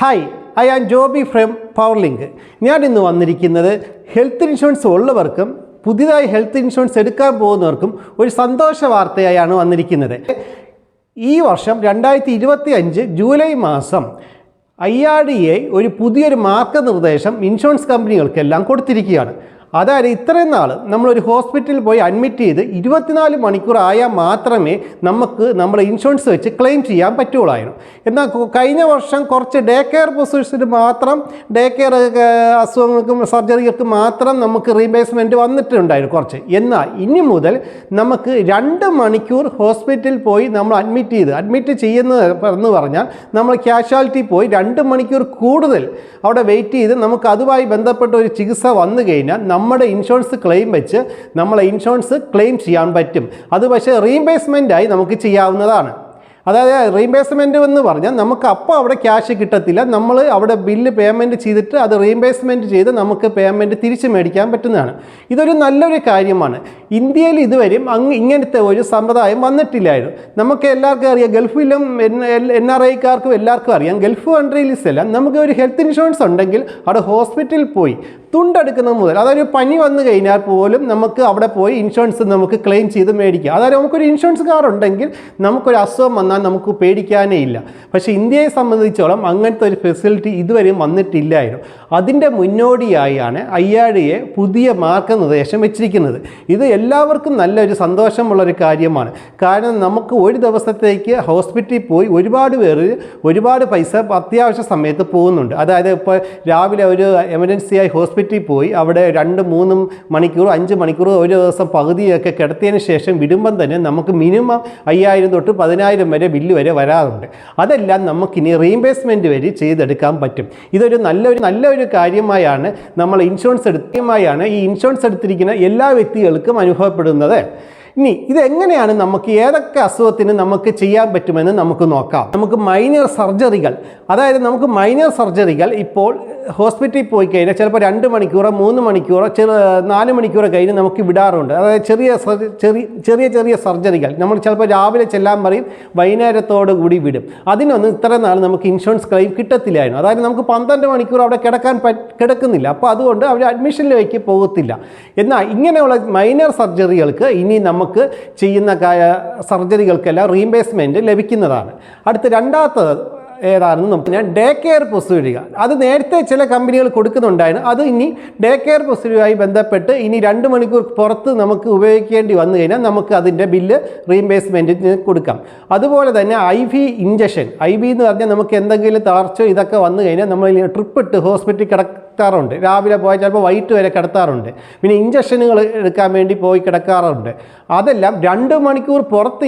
Hi I am Joby from Powerlink ഞാൻ ഇന്ന് വന്നിരിക്കുന്നത് ഹെൽത്ത് ഇൻഷുറൻസ് ഉള്ളവർക്കും പുതിയതായി ഹെൽത്ത് ഇൻഷുറൻസ് എടുക്കാൻ പോകുന്നവർക്കും ഒരു സന്തോഷ വാർത്തയായാണ് വന്നിരിക്കുന്നത്. ഈ വർഷം രണ്ടായിരത്തി ഇരുപത്തി അഞ്ച് ജൂലൈ മാസം ഐ ആർ ഡി എ ഒരു പുതിയൊരു മാർഗനിർദ്ദേശം ഇൻഷുറൻസ് കമ്പനികൾക്കെല്ലാം കൊടുത്തിരിക്കുകയാണ്. അതായത് ഇത്രയും നാൾ നമ്മളൊരു ഹോസ്പിറ്റലിൽ പോയി അഡ്മിറ്റ് ചെയ്ത് ഇരുപത്തിനാല് മണിക്കൂർ ആയാൽ മാത്രമേ നമുക്ക് നമ്മുടെ ഇൻഷുറൻസ് വെച്ച് ക്ലെയിം ചെയ്യാൻ പറ്റുകയുള്ളായിരുന്നു. എന്നാൽ കഴിഞ്ഞ വർഷം കുറച്ച് ഡേ കെയർ പൊസിഷന് മാത്രം ഡേ കെയർ അസുഖങ്ങൾക്കും സർജറികൾക്കും മാത്രം നമുക്ക് റീംബേഴ്സ്മെന്റ് വന്നിട്ടുണ്ടായിരുന്നു കുറച്ച്. എന്നാൽ ഇനി മുതൽ നമുക്ക് രണ്ട് മണിക്കൂർ ഹോസ്പിറ്റലിൽ പോയി നമ്മൾ അഡ്മിറ്റ് ചെയ്ത് അഡ്മിറ്റ് ചെയ്യുന്നത് എന്ന് പറഞ്ഞാൽ നമ്മൾ ക്യാഷ്വാലിറ്റി പോയി രണ്ട് മണിക്കൂർ കൂടുതൽ അവിടെ വെയിറ്റ് ചെയ്ത് നമുക്ക് അതുമായി ബന്ധപ്പെട്ട ഒരു ചികിത്സ വന്നു കഴിഞ്ഞാൽ നമ്മുടെ ഇൻഷുറൻസ് ക്ലെയിം വെച്ച് നമ്മളെ ഇൻഷുറൻസ് ക്ലെയിം ചെയ്യാൻ പറ്റും. അത് പക്ഷേ റീംബേസ്മെന്റായി നമുക്ക് ചെയ്യാവുന്നതാണ്. അതായത് റീംബേഴ്സ്മെന്റ് എന്ന് പറഞ്ഞാൽ നമുക്ക് അപ്പോൾ അവിടെ ക്യാഷ് കിട്ടത്തില്ല. നമ്മൾ അവിടെ ബില്ല് പേയ്മെന്റ് ചെയ്തിട്ട് അത് റീംബേസ്മെന്റ് ചെയ്ത് നമുക്ക് പേയ്മെന്റ് തിരിച്ച് മേടിക്കാൻ പറ്റുന്നതാണ്. ഇതൊരു നല്ലൊരു കാര്യമാണ്. ഇന്ത്യയിൽ ഇതുവരെയും അങ്ങ് ഇങ്ങനത്തെ ഒരു സമ്പ്രദായം വന്നിട്ടില്ലായിരുന്നു. നമുക്ക് എല്ലാവർക്കും അറിയാം ഗൾഫിലും എൻ ആർ ഐക്കാർക്കും എല്ലാവർക്കും അറിയാം ഗൾഫ് കൺട്രീസിലെല്ലാം നമുക്ക് ഒരു ഹെൽത്ത് ഇൻഷുറൻസ് ഉണ്ടെങ്കിൽ അവിടെ ഹോസ്പിറ്റലിൽ പോയി തുണ്ടെടുക്കുന്നത് മുതൽ അതൊരു പനി വന്നു കഴിഞ്ഞാൽ പോലും നമുക്ക് അവിടെ പോയി ഇൻഷുറൻസ് നമുക്ക് ക്ലെയിം ചെയ്ത് മേടിക്കാം. അതായത് നമുക്കൊരു ഇൻഷുറൻസ് കാർഡ് ഉണ്ടെങ്കിൽ നമുക്കൊരു അസുഖം വന്നാൽ നമുക്ക് പേടിക്കാനേ ഇല്ല. പക്ഷേ ഇന്ത്യയെ സംബന്ധിച്ചോളം അങ്ങനത്തെ ഒരു ഫെസിലിറ്റി ഇതുവരെയും വന്നിട്ടില്ലായിരുന്നു. അതിന്റെ മുന്നോടിയായാണ് ഐ ആർ പുതിയ മാർഗനിർദ്ദേശം വെച്ചിരിക്കുന്നത്. ഇത് എല്ലാവർക്കും നല്ലൊരു സന്തോഷമുള്ളൊരു കാര്യമാണ്. കാരണം നമുക്ക് ഒരു ദിവസത്തേക്ക് ഹോസ്പിറ്റലിൽ പോയി ഒരുപാട് പേര് ഒരുപാട് പൈസ അത്യാവശ്യ സമയത്ത് പോകുന്നുണ്ട്. അതായത് ഇപ്പോൾ രാവിലെ ഒരു എമർജൻസി ആയി ഹോസ്പിറ്റലിൽ പോയി അവിടെ രണ്ട് മൂന്നും മണിക്കൂർ അഞ്ച് മണിക്കൂർ ഒരു ദിവസം പകുതിയൊക്കെ കിടത്തിയതിന് ശേഷം വിടുമ്പം തന്നെ നമുക്ക് മിനിമം അയ്യായിരം തൊട്ട് പതിനായിരം വരെ ബില്ല് വരെ വരാറുണ്ട്. അതെല്ലാം നമുക്കിനി റീംബേഴ്സ്മെന്റ് വഴി ചെയ്തെടുക്കാൻ പറ്റും. ഇതൊരു നല്ലൊരു നല്ലൊരു കാര്യമായാണ്. നമ്മൾ ഇൻഷുറൻസ് എടുത്തമായാണ് ഈ ഇൻഷുറൻസ് എടുത്തിരിക്കുന്ന എല്ലാ വ്യക്തികൾക്കും അനുഭവപ്പെടുന്നത്. ഇനി ഇതെങ്ങനെയാണ് നമുക്ക് ഏതൊക്കെ അസുഖത്തിന് നമുക്ക് ചെയ്യാൻ പറ്റുമെന്ന് നമുക്ക് നോക്കാം. നമുക്ക് മൈനർ സർജറികൾ അതായത് നമുക്ക് മൈനർ സർജറികൾ ഇപ്പോൾ ഹോസ്പിറ്റലിൽ പോയി കഴിഞ്ഞാൽ ചിലപ്പോൾ രണ്ട് മണിക്കൂറോ മൂന്ന് മണിക്കൂറോ ചെറു നാല് മണിക്കൂറോ കഴിഞ്ഞ് നമുക്ക് വിടാറുണ്ട്. അതായത് ചെറിയ ചെറിയ ചെറിയ ചെറിയ സർജറികൾ. നമ്മൾ ചിലപ്പോൾ രാവിലെ ചെല്ലാൻ പറയും വൈകുന്നേരത്തോടു കൂടി വിടും. അതിനൊന്നും ഇത്ര നാൾ നമുക്ക് ഇൻഷുറൻസ് ക്ലെയിം കിട്ടത്തില്ലായിരുന്നു. അതായത് നമുക്ക് പന്ത്രണ്ട് മണിക്കൂർ അവിടെ കിടക്കാൻ കിടക്കുന്നില്ല. അപ്പോൾ അതുകൊണ്ട് അവർ അഡ്മിഷനിലേക്ക് പോകത്തില്ല. എന്നാൽ ഇങ്ങനെയുള്ള മൈനർ സർജറികൾക്ക് ഇനി നമുക്ക് ചെയ്യുന്ന സർജറികൾക്കെല്ലാം റീംബേസ്മെന്റ് ലഭിക്കുന്നതാണ്. അടുത്ത രണ്ടാമത്തത് ഏതാണെന്ന് നമുക്ക് ഞാൻ ഡേ കെയർ പ്രൊസീഡിയർ അത് നേരത്തെ ചില കമ്പനികൾ കൊടുക്കുന്നുണ്ടായിരുന്നു. അത് ഇനി ഡേ കെയർ പ്രൊസീഡിയറുമായി ബന്ധപ്പെട്ട് ഇനി രണ്ട് മണിക്കൂർ പുറത്ത് നമുക്ക് ഉപയോഗിക്കേണ്ടി വന്നു കഴിഞ്ഞാൽ നമുക്ക് അതിന്റെ ബില്ല് റീംബേഴ്സ്മെന്റിന് കൊടുക്കാം. അതുപോലെ തന്നെ I V injection I V എന്ന് പറഞ്ഞാൽ നമുക്ക് എന്തെങ്കിലും തളർച്ചോ ഇതൊക്കെ വന്നു കഴിഞ്ഞാൽ നമ്മൾ ട്രിപ്പ് ഇട്ട് ഹോസ്പിറ്റലിൽ കിടക്കാറുണ്ട്. രാവിലെ പോയാൽ ചിലപ്പോൾ വൈകിട്ട് വരെ കിടത്താറുണ്ട്. പിന്നെ ഇഞ്ചക്ഷനുകൾ എടുക്കാൻ വേണ്ടി പോയി കിടക്കാറുണ്ട്. അതെല്ലാം രണ്ട് മണിക്കൂർ പുറത്ത്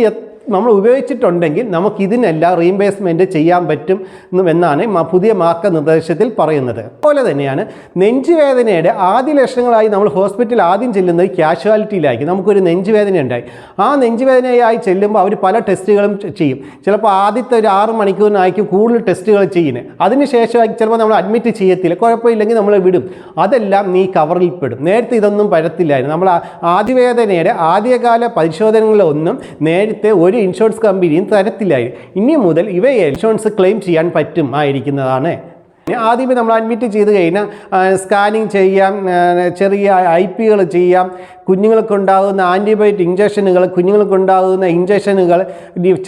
നമ്മൾ ഉപയോഗിച്ചിട്ടുണ്ടെങ്കിൽ നമുക്ക് ഇതിനെല്ലാം റീംബേഴ്സ്മെന്റ് ചെയ്യാൻ പറ്റും എന്നും എന്നാണ് പുതിയ മാർഗനിർദ്ദേശത്തിൽ പറയുന്നത്. അതുപോലെ തന്നെയാണ് നെഞ്ചുവേദനയുടെ ആദ്യ ലക്ഷണങ്ങളായി നമ്മൾ ഹോസ്പിറ്റലിൽ ആദ്യം ചെല്ലുന്നത് ക്യാഷ്വാലിറ്റിയിലായിരിക്കും നമുക്കൊരു നെഞ്ചുവേദന ഉണ്ടായി. ആ നെഞ്ചുവേദനയായി ചെല്ലുമ്പോൾ അവർ പല ടെസ്റ്റുകളും ചെയ്യും. ചിലപ്പോൾ ആദ്യത്തെ ഒരു ആറ് മണിക്കൂറിനായിരിക്കും കൂടുതൽ ടെസ്റ്റുകൾ ചെയ്യുന്നത്. അതിനുശേഷം ചിലപ്പോൾ നമ്മൾ അഡ്മിറ്റ് ചെയ്യത്തില്ല. കുഴപ്പമില്ലെങ്കിൽ നമ്മൾ വിടും. അതെല്ലാം നീ കവറിൽ പെടും. നേരത്തെ ഇതൊന്നും പരത്തില്ലായിരുന്നു നമ്മൾ ആദ്യവേദനയുടെ ആദ്യകാല പരിശോധനകളൊന്നും നേരത്തെ ഒരു ഇൻഷുറൻസ് കമ്പനിയും തരത്തില്ല. ഇനി മുതൽ ഇവയെ ഇൻഷുറൻസ് ക്ലെയിം ചെയ്യാൻ പറ്റും ആയിരിക്കുന്നതാണ്. ആദ്യമേ നമ്മൾ അഡ്മിറ്റ് ചെയ്ത് കഴിഞ്ഞാൽ സ്കാനിങ് ചെയ്യാം ചെറിയ ഐ പികൾ ചെയ്യാം. കുഞ്ഞുങ്ങൾക്കുണ്ടാകുന്ന ആന്റിബയോട്ടിക് ഇഞ്ചക്ഷനുകൾ കുഞ്ഞുങ്ങൾക്കുണ്ടാകുന്ന ഇഞ്ചക്ഷനുകൾ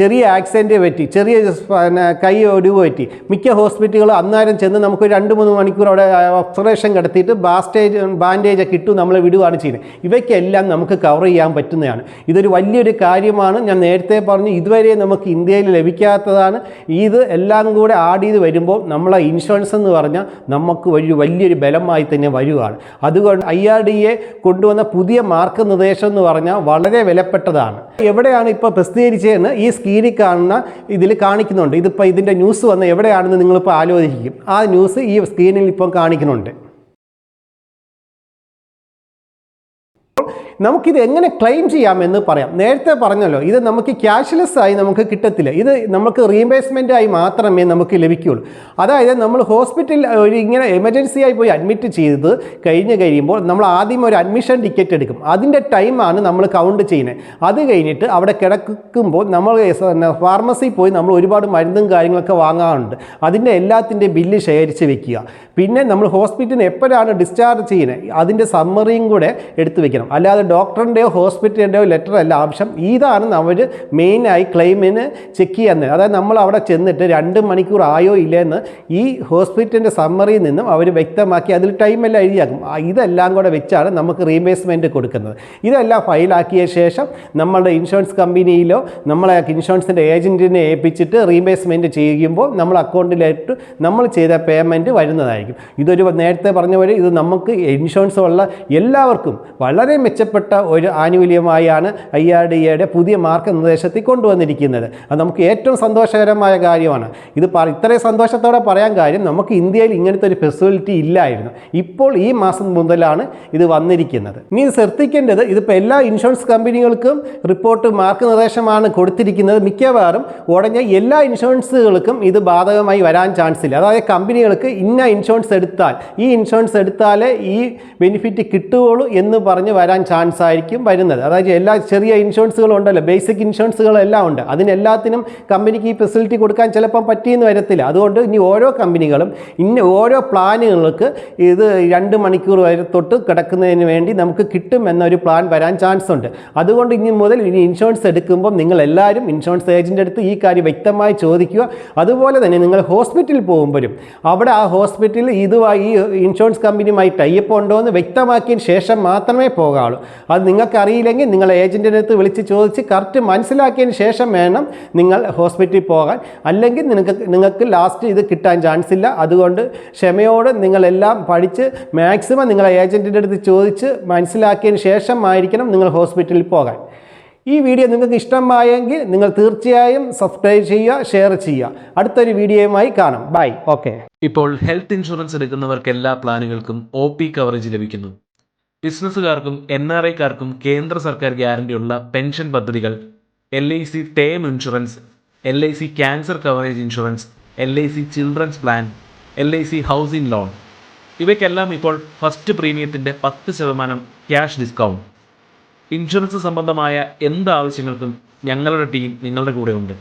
ചെറിയ ആക്സിഡന്റ് പറ്റി ചെറിയ പിന്നെ കൈ ഒടിവ് പറ്റി. മിക്ക ഹോസ്പിറ്റലുകളും അന്നേരം ചെന്ന് നമുക്ക് രണ്ട് മൂന്ന് മണിക്കൂർ അവിടെ ഒബ്സർവേഷൻ കിടത്തിയിട്ട് ബാസ്റ്റേജ് ബാൻഡേജ് ഒക്കെ ഇട്ടു നമ്മളെ വിടുകയാണ് ചെയ്യുന്നത്. ഇവയ്ക്കെല്ലാം നമുക്ക് കവർ ചെയ്യാൻ പറ്റുന്നതാണ്. ഇതൊരു വലിയൊരു കാര്യമാണ്. ഞാൻ നേരത്തെ പറഞ്ഞു ഇതുവരെ നമുക്ക് ഇന്ത്യയിൽ ലഭിക്കാത്തതാണ്. ഇത് എല്ലാം കൂടെ ആഡ് ചെയ്ത് വരുമ്പോൾ നമ്മളെ ഇൻഷുറൻസ് എന്ന് പറഞ്ഞാൽ നമുക്ക് ഒരു വലിയൊരു ബലമായി തന്നെ വരുവാണ്. അതുകൊണ്ട് ഐ ആർ ഡി എ കൊണ്ടുവന്ന പുതിയ മാർഗനിർദ്ദേശം എന്ന് പറഞ്ഞാൽ വളരെ വിലപ്പെട്ടതാണ്. എവിടെയാണ് ഇപ്പോൾ പ്രസിദ്ധീകരിച്ചതെന്ന് ഈ സ്ക്രീനിൽ കാണുന്ന ഇതിൽ കാണിക്കുന്നുണ്ട്. ഇതിപ്പോൾ ഇതിന്റെ ന്യൂസ് വന്ന് എവിടെയാണെന്ന് നിങ്ങളിപ്പോൾ ആലോചിക്കും. ആ ന്യൂസ് ഈ സ്ക്രീനിൽ ഇപ്പം കാണിക്കുന്നുണ്ട്. നമുക്കിത് എങ്ങനെ ക്ലെയിം ചെയ്യാമെന്ന് പറയാം. നേരത്തെ പറഞ്ഞല്ലോ ഇത് നമുക്ക് ക്യാഷ്ലെസ് ആയി നമുക്ക് കിട്ടത്തില്ല. ഇത് നമുക്ക് റീഇംബേഴ്സ്മെന്റ് ആയി മാത്രമേ നമുക്ക് ലഭിക്കുകയുള്ളൂ. അതായത് നമ്മൾ ഹോസ്പിറ്റലിൽ ഒരു ഇങ്ങനെ എമർജൻസി ആയി പോയി അഡ്മിറ്റ് ചെയ്ത് കഴിഞ്ഞ് കഴിയുമ്പോൾ നമ്മൾ ആദ്യം ഒരു അഡ്മിഷൻ ടിക്കറ്റ് എടുക്കും. അതിന്റെ ടൈമാണ് നമ്മൾ കൗണ്ട് ചെയ്യുന്നത്. അത് കഴിഞ്ഞിട്ട് അവിടെ കിടക്കുമ്പോൾ നമ്മൾ ഫാർമസിയിൽ പോയി നമ്മൾ ഒരുപാട് മരുന്നും കാര്യങ്ങളൊക്കെ വാങ്ങാറുണ്ട്. അതിന്റെ എല്ലാത്തിന്റെ ബില്ല് ശേഖരിച്ച് വെക്കുക. പിന്നെ നമ്മൾ ഹോസ്പിറ്റലിൽ എപ്പോഴാണ് ഡിസ്ചാർജ് ചെയ്യുന്നത്? അതിന്റെ സമ്മറിയും കൂടെ എടുത്തു വെക്കണം. അല്ലാതെ ഡോക്ടറിന്റെയോ ഹോസ്പിറ്റലിന്റെയോ ലെറ്റർ അല്ല ആവശ്യം. ഇതാണ് അവർ മെയിനായി ക്ലെയിമിന് ചെക്ക് ചെയ്യാൻ അതായത് നമ്മൾ അവിടെ ചെന്നിട്ട് രണ്ട് മണിക്കൂർ ആയോ ഇല്ലയെന്ന് ഈ ഹോസ്പിറ്റലിന്റെ സമ്മറിയിൽ നിന്നും അവർ വ്യക്തമാക്കി അതിൽ ടൈമെല്ലാം എഴുതിയാക്കും. ഇതെല്ലാം കൂടെ വെച്ചാണ് നമുക്ക് റീംബേഴ്സ്മെന്റ് കൊടുക്കുന്നത്. ഇതെല്ലാം ഫയലാക്കിയ ശേഷം നമ്മളുടെ ഇൻഷുറൻസ് കമ്പനിയിലോ നമ്മളെ ഇൻഷുറൻസിന്റെ ഏജന്റിനെ ഏൽപ്പിച്ചിട്ട് റീംബേഴ്സ്മെന്റ് ചെയ്യുമ്പോൾ നമ്മൾ അക്കൗണ്ടിലായിട്ട് നമ്മൾ ചെയ്ത പേയ്മെന്റ് വരുന്നതായിരിക്കും. ഇതൊരു നേരത്തെ പറഞ്ഞ പോലെ ഇത് നമുക്ക് ഇൻഷുറൻസ് ഉള്ള എല്ലാവർക്കും വളരെ മെച്ചപ്പെട്ട ഒരു ആനുകൂല്യമായാണ് ഐ ആർ ഡി എയുടെ പുതിയ മാർഗനിർദ്ദേശത്തിൽ കൊണ്ടുവന്നിരിക്കുന്നത്. അത് നമുക്ക് ഏറ്റവും സന്തോഷകരമായ കാര്യമാണ്. ഇത് ഇത്രയും സന്തോഷത്തോടെ പറയാൻ കാര്യം നമുക്ക് ഇന്ത്യയിൽ ഇങ്ങനത്തെ ഒരു ഫെസിലിറ്റി ഇല്ലായിരുന്നു. ഇപ്പോൾ ഈ മാസം മുതലാണ് ഇത് വന്നിരിക്കുന്നത്. ഇനി ശ്രദ്ധിക്കേണ്ടത് ഇതിപ്പോൾ എല്ലാ ഇൻഷുറൻസ് കമ്പനികൾക്കും റിപ്പോർട്ട് മാർഗനിർദ്ദേശമാണ് കൊടുത്തിരിക്കുന്നത്. മിക്കവാറും ഉടനെ എല്ലാ ഇൻഷുറൻസുകൾക്കും ഇത് ബാധകമായി വരാൻ ചാൻസ് ഇല്ല. അതായത് കമ്പനികൾക്ക് ഇന്ന ഇൻഷുറൻസ് എടുത്താൽ ഈ ഇൻഷുറൻസ് എടുത്താലേ ഈ ബെനിഫിറ്റ് കിട്ടുകയുള്ളൂ എന്ന് പറഞ്ഞ് വരാൻ ചാൻസ് ആയിരിക്കും വരുന്നത്. അതായത് എല്ലാ ചെറിയ ഇൻഷുറൻസുകളും ഉണ്ടല്ലോ. ബേസിക് ഇൻഷുറൻസുകളെല്ലാം ഉണ്ട്. അതിനെല്ലാത്തിനും കമ്പനിക്ക് ഈ ഫെസിലിറ്റി കൊടുക്കാൻ ചിലപ്പം പറ്റിയെന്ന് വരത്തില്ല. അതുകൊണ്ട് ഇനി ഓരോ കമ്പനികളും ഇന്ന ഓരോ പ്ലാനുകൾക്ക് ഇത് രണ്ട് മണിക്കൂർ വരെ തൊട്ട് കിടക്കുന്നതിന് വേണ്ടി നമുക്ക് കിട്ടും എന്നൊരു പ്ലാൻ വരാൻ ചാൻസ് ഉണ്ട്. അതുകൊണ്ട് ഇനി മുതൽ ഇനി ഇൻഷുറൻസ് എടുക്കുമ്പോൾ നിങ്ങൾ എല്ലാവരും ഇൻഷുറൻസ് ഏജന്റ് അടുത്ത് ഈ കാര്യം വ്യക്തമായി ചോദിക്കുക. അതുപോലെ തന്നെ നിങ്ങൾ ഹോസ്പിറ്റലിൽ പോകുമ്പോഴും അവിടെ ആ ഹോസ്പിറ്റലിൽ ഇതുമായി ഈ ഇൻഷുറൻസ് കമ്പനിയുമായി ടൈപ്പ് ഉണ്ടോ എന്ന് വ്യക്തമാക്കിയതിന് ശേഷം മാത്രമേ പോകാവുള്ളൂ. അത് നിങ്ങൾക്കറിയില്ലെങ്കിൽ നിങ്ങൾ ഏജന്റിന്റെ അടുത്ത് വിളിച്ച് ചോദിച്ച് കറക്റ്റ് മനസ്സിലാക്കിയതിന് ശേഷം വേണം നിങ്ങൾ ഹോസ്പിറ്റലിൽ പോകാൻ. അല്ലെങ്കിൽ നിങ്ങൾക്ക് നിങ്ങൾക്ക് ലാസ്റ്റ് ഇത് കിട്ടാൻ ചാൻസ് ഇല്ല. അതുകൊണ്ട് ക്ഷമയോടെ നിങ്ങളെല്ലാം പഠിച്ച് മാക്സിമം നിങ്ങളെ ഏജന്റിന്റെ അടുത്ത് ചോദിച്ച് മനസ്സിലാക്കിയതിന് ശേഷം ആയിരിക്കണം നിങ്ങൾ ഹോസ്പിറ്റലിൽ പോകാൻ. ഈ വീഡിയോ നിങ്ങൾക്ക് ഇഷ്ടമായെങ്കിൽ നിങ്ങൾ തീർച്ചയായും സബ്സ്ക്രൈബ് ചെയ്യുക ഷെയർ ചെയ്യുക. അടുത്തൊരു വീഡിയോയുമായി കാണാം. ബൈ ഓക്കെ ഇപ്പോൾ ഹെൽത്ത് ഇൻഷുറൻസ് എടുക്കുന്നവർക്ക് എല്ലാ പ്ലാനുകൾക്കും ഒ കവറേജ് ലഭിക്കുന്നു. ബിസിനസ്സുകാർക്കും എൻ ആർ ഐക്കാർക്കും കേന്ദ്ര സർക്കാർ ഗ്യാരണ്ടിയുള്ള പെൻഷൻ പദ്ധതികൾ L I C term insurance L I C cancer coverage insurance L I C children's plan L I C housing loan. ഇവയ്ക്കെല്ലാം ഇപ്പോൾ ഫസ്റ്റ് പ്രീമിയത്തിന്റെ പത്ത് ശതമാനം ക്യാഷ് ഡിസ്കൗണ്ട്. ഇൻഷുറൻസ് സംബന്ധമായ എന്ത് ആവശ്യങ്ങൾക്കും ഞങ്ങളുടെ ടീം നിങ്ങളുടെ കൂടെ ഉണ്ട്